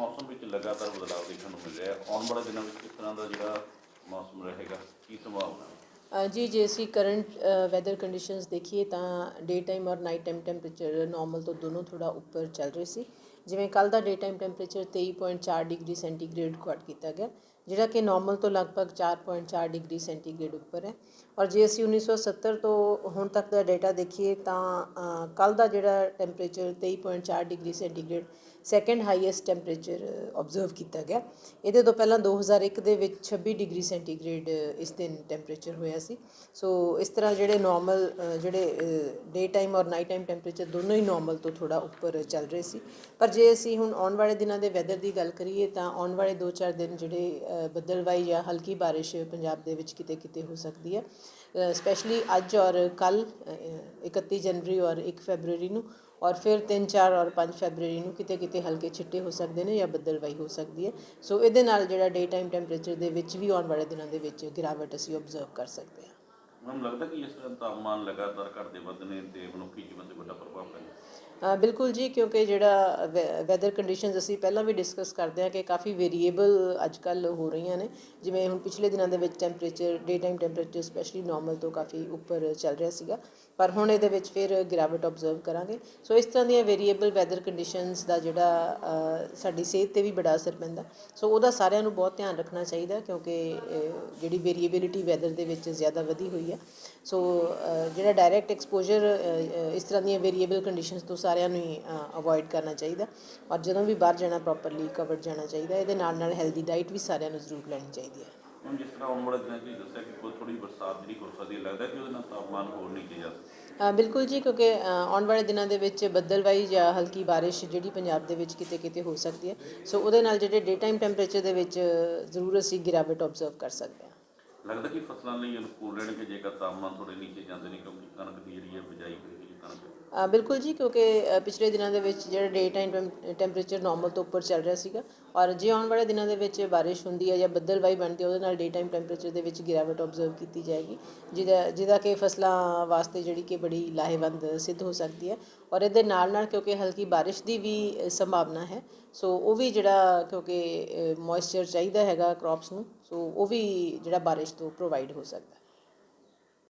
ਮੌਸਮ ਵਿੱਚ ਲਗਾਤਾਰ ਬਦਲਾਅ ਦੇਖਣ ਨੂੰ ਮਿਲ ਰਿਹਾ ਹੈ। ਆਉਣ ਵਾਲੇ ਦਿਨਾਂ ਵਿੱਚ ਕਿਸ ਤਰ੍ਹਾਂ ਦਾ ਜਿਹੜਾ ਮੌਸਮ ਰਹੇਗਾ, ਕੀ ਸੰਭਾਵਨਾ ਹੈ? ਜੀ, ਜੇ ਅਸੀਂ ਕਰੰਟ ਵੈਦਰ ਕੰਡੀਸ਼ਨਸ ਦੇਖੀਏ ਤਾਂ ਡੇ ਟਾਈਮ ਔਰ ਨਾਈਟ ਟਾਈਮ ਟੈਂਪਰੇਚਰ ਨਾਰਮਲ ਤੋਂ ਦੋਨੋਂ ਥੋੜਾ ਉੱਪਰ ਚੱਲ ਰਹੇ ਸੀ। ਜਿਵੇਂ ਕੱਲ ਦਾ day time temperature 23.4 degree centigrade record ਕੀਤਾ ਗਿਆ, ਜਿਹੜਾ ਕਿ ਨਾਰਮਲ ਤੋਂ ਲਗਭਗ 4.4 ਡਿਗਰੀ ਸੈਂਟੀਗ੍ਰੇਡ ਉੱਪਰ ਹੈ। ਔਰ ਜੇ ਅਸੀਂ 1970 ਤੋਂ ਹੁਣ ਤੱਕ ਦਾ ਡਾਟਾ ਦੇਖੀਏ ਤਾਂ ਕੱਲ ਦਾ ਜਿਹੜਾ temperature 23.4 degree centigrade second highest temperature observe ਕੀਤਾ ਗਿਆ। ਇਹਦੇ ਤੋਂ ਪਹਿਲਾਂ 2001 ਦੇ ਵਿੱਚ 26 ਡਿਗਰੀ ਸੈਂਟੀਗ੍ਰੇਡ ਇਸ ਦਿਨ ਟੈਂਪਰੇਚਰ ਹੋਇਆ ਸੀ। ਸੋ ਇਸ ਤਰ੍ਹਾਂ ਜਿਹੜੇ ਨਾਰਮਲ ਜਿਹੜੇ ਡੇ ਟਾਈਮ ਔਰ ਨਾਈਟ ਟਾਈਮ ਟੈਂਪਰੇਚਰ ਦੋਨੋਂ ਹੀ ਨਾਰਮਲ ਤੋਂ ਥੋੜਾ ਉੱਪਰ ਚੱਲ ਰਹੇ ਸੀ। ਪਰ ਜੇ ਅਸੀਂ ਹੁਣ ਆਉਣ ਵਾਲੇ ਦਿਨਾਂ ਦੇ ਵੈਦਰ ਦੀ ਗੱਲ ਕਰੀਏ ਤਾਂ ਆਉਣ ਵਾਲੇ 2-4 ਦਿਨ ਜਿਹੜੇ ਅ, ਬੱਦਲਵਾਈ ਜਾਂ ਹਲਕੀ ਬਾਰਿਸ਼ ਪੰਜਾਬ ਦੇ ਵਿੱਚ ਕਿਤੇ ਕਿਤੇ ਹੋ ਸਕਦੀ ਹੈ। ਸਪੈਸ਼ਲੀ ਅੱਜ ਔਰ ਕੱਲ 31 ਜਨਵਰੀ ਔਰ 1 ਫੈਬਰੂਰੀ ਨੂੰ ਔਰ ਫਿਰ 3 4 ਔਰ 5 ਫੈਬਰੂਰੀ ਨੂੰ ਕਿਤੇ ਕਿਤੇ ਹਲਕੇ ਛਿੱਟੇ ਹੋ ਸਕਦੇ ਨੇ ਜਾਂ ਬੱਦਲਵਾਈ ਹੋ ਸਕਦੀ ਹੈ। ਸੋ ਇਹਦੇ ਨਾਲ ਜਿਹੜਾ ਡੇ ਟਾਈਮ ਟੈਂਪਰੇਚਰ ਦੇ ਵਿੱਚ ਵੀ ਆਉਣ ਵਾਲੇ ਦਿਨਾਂ ਦੇ ਵਿੱਚ ਗਿਰਾਵਟ ਅਸੀਂ ਆਬਜ਼ਰਵ ਕਰ ਸਕਦੇ ਹਾਂ। ਮੈਨੂੰ ਲੱਗਦਾ ਕਿ ਇਸ ਤਰ੍ਹਾਂ ਤਾਪਮਾਨ ਲਗਾਤਾਰ ਘਟਦੇ ਵਧਣੇ ਤੇ ਮਨੁੱਖੀ ਜੀਵਨ ਤੇ ਵੱਡਾ ਪ੍ਰਭਾਵ ਪੈਂਦਾ ਬਿਲਕੁਲ ਜੀ, ਕਿਉਂਕਿ ਜਿਹੜਾ ਵੈਦਰ ਕੰਡੀਸ਼ਨਸ ਅਸੀਂ ਪਹਿਲਾਂ ਵੀ ਡਿਸਕਸ ਕਰਦੇ ਹਾਂ ਕਿ ਕਾਫੀ ਵੇਰੀਏਬਲ ਅੱਜ ਕੱਲ ਹੋ ਰਹੀਆਂ ਨੇ। ਜਿਵੇਂ ਹੁਣ ਪਿਛਲੇ ਦਿਨਾਂ ਦੇ ਵਿੱਚ temperature day time temperature specially normal ਤੋਂ ਕਾਫੀ ਉੱਪਰ ਚੱਲ ਰਿਹਾ ਸੀਗਾ। ਪਰ ਹੁਣ ਇਹਦੇ ਵਿੱਚ ਫਿਰ ਗਿਰਾਵਟ ਆਬਜ਼ਰਵ ਕਰਾਂਗੇ। ਸੋ ਇਸ ਤਰ੍ਹਾਂ ਦੀਆਂ ਵੇਰੀਏਬਲ ਵੈਦਰ ਕੰਡੀਸ਼ਨਸ ਦਾ ਜਿਹੜਾ ਸਾਡੀ ਸਿਹਤ ਤੇ ਵੀ ਬੜਾ ਅਸਰ ਪੈਂਦਾ। ਸੋ ਉਹਦਾ ਸਾਰਿਆਂ ਨੂੰ ਬਹੁਤ ਧਿਆਨ ਰੱਖਣਾ ਚਾਹੀਦਾ, ਕਿਉਂਕਿ ਜਿਹੜੀ ਵੇਰੀਏਬਿਲਿਟੀ ਵੈਦਰ ਦੇ ਵਿੱਚ ਜ਼ਿਆਦਾ ਵਧੀ ਹੋਈ ਹੈ। ਸੋ ਜਿਹੜਾ ਡਾਇਰੈਕਟ ਐਕਸਪੋਜ਼ਰ ਇਸ ਤਰ੍ਹਾਂ ਦੀਆਂ ਵੇਰੀਏਬਲ ਕੰਡੀਸ਼ਨਸ ਤੋਂ ਸਾਰਿਆਂ ਨੂੰ ਹੀ ਅਵੋਇਡ ਕਰਨਾ ਚਾਹੀਦਾ। ਔਰ ਜਦੋਂ ਵੀ ਬਾਹਰ ਜਾਣਾ ਪ੍ਰੋਪਰਲੀ ਕਵਰਡ ਜਾਣਾ ਚਾਹੀਦਾ ਇਹਦੇ ਨਾਲ ਨਾਲ ਹੈਲਦੀ ਡਾਈਟ ਵੀ ਸਾਰਿਆਂ ਨੂੰ ਜ਼ਰੂਰ ਲੈਣੀ ਚਾਹੀਦੀ ਹੈ। ਹੁਣ ਜਿਸ ਤਰ੍ਹਾਂ ਦਿਨਾਂ 'ਚ ਤੁਸੀਂ ਦੱਸਿਆ ਕਿ ਕੋਈ ਥੋੜੀ ਬਰਸਾਤ ਜਿਹੜੀ ਹੋ ਸਕਦੀ ਹੈ ਲੱਗਦਾ ਕਿ ਉਹਦੇ ਨਾਲ ਤਾਪਮਾਨ ਹੋਰ ਨੀਚੇ ਜਾ ਸਕਦਾ। ਬਿਲਕੁਲ ਜੀ ਕਿਉਂਕਿ ਆਉਣ ਵਾਲੇ ਦਿਨਾਂ ਦੇ ਵਿੱਚ ਬੱਦਲਵਾਈ ਜਾਂ ਹਲਕੀ ਬਾਰਿਸ਼ ਜਿਹੜੀ ਪੰਜਾਬ ਦੇ ਵਿੱਚ ਕਿਤੇ ਕਿਤੇ ਹੋ ਸਕਦੀ ਹੈ। ਸੋ ਉਹਦੇ ਨਾਲ ਜਿਹੜੇ ਡੇ ਟਾਈਮ ਟੈਂਪਰੇਚਰ ਦੇ ਵਿੱਚ ਜ਼ਰੂਰ ਅਸੀਂ ਗਿਰਾਵਟ ਆਬਜ਼ਰਵ ਕਰ ਸਕਦੇ ਹਾਂ। ਲੱਗਦਾ ਕਿ ਫਸਲਾਂ ਲਈ ਅਨੁਕੂਲ ਰਹਿਣਗੇ ਜੇਕਰ ਤਾਪਮਾਨ ਥੋੜੇ ਨੀਚੇ ਜਾਂਦੇ ਨੇ ਕਿਉਂਕਿ ਕਣਕ ਦੀ ਜਿਹੜੀ ਹੈ ਬਿਜਾਈ ਹੋਈ ਕਣਕ ਬਿਲਕੁਲ ਜੀ, ਕਿਉਂਕਿ ਪਿਛਲੇ ਦਿਨਾਂ ਦੇ ਵਿੱਚ ਜਿਹੜਾ ਡੇ ਟਾਈਮ ਟੈਂਪਰੇਚਰ ਨਾਰਮਲ ਤੋਂ ਉੱਪਰ ਚੱਲ ਰਿਹਾ ਸੀਗਾ ਔਰ ਜੇ ਆਉਣ ਵਾਲੇ ਦਿਨਾਂ ਦੇ ਵਿੱਚ ਬਾਰਿਸ਼ ਹੁੰਦੀ ਹੈ ਜਾਂ ਬੱਦਲਵਾਈ ਬਣਦੀ ਹੈ, ਉਹਦੇ ਨਾਲ ਡੇ ਟਾਈਮ ਟੈਂਪਰੇਚਰ ਦੇ ਵਿੱਚ ਗਿਰਾਵਟ ਆਬਜ਼ਰਵ ਕੀਤੀ ਜਾਏਗੀ, ਜਿਹਦਾ ਜਿਹਦਾ ਕਿ ਫਸਲਾਂ ਵਾਸਤੇ ਜਿਹੜੀ ਕਿ ਬੜੀ ਲਾਹੇਵੰਦ ਸਿੱਧ ਹੋ ਸਕਦੀ ਹੈ ਔਰ ਇਹਦੇ ਨਾਲ ਨਾਲ ਕਿਉਂਕਿ ਹਲਕੀ ਬਾਰਿਸ਼ ਦੀ ਵੀ ਸੰਭਾਵਨਾ ਹੈ, ਸੋ ਉਹ ਵੀ ਜਿਹੜਾ ਕਿਉਂਕਿ ਮੋਇਸਚਰ ਚਾਹੀਦਾ ਹੈਗਾ ਕ੍ਰੌਪਸ ਨੂੰ, ਸੋ ਉਹ ਵੀ ਜਿਹੜਾ ਬਾਰਿਸ਼ ਤੋਂ ਪ੍ਰੋਵਾਈਡ ਹੋ ਸਕਦਾ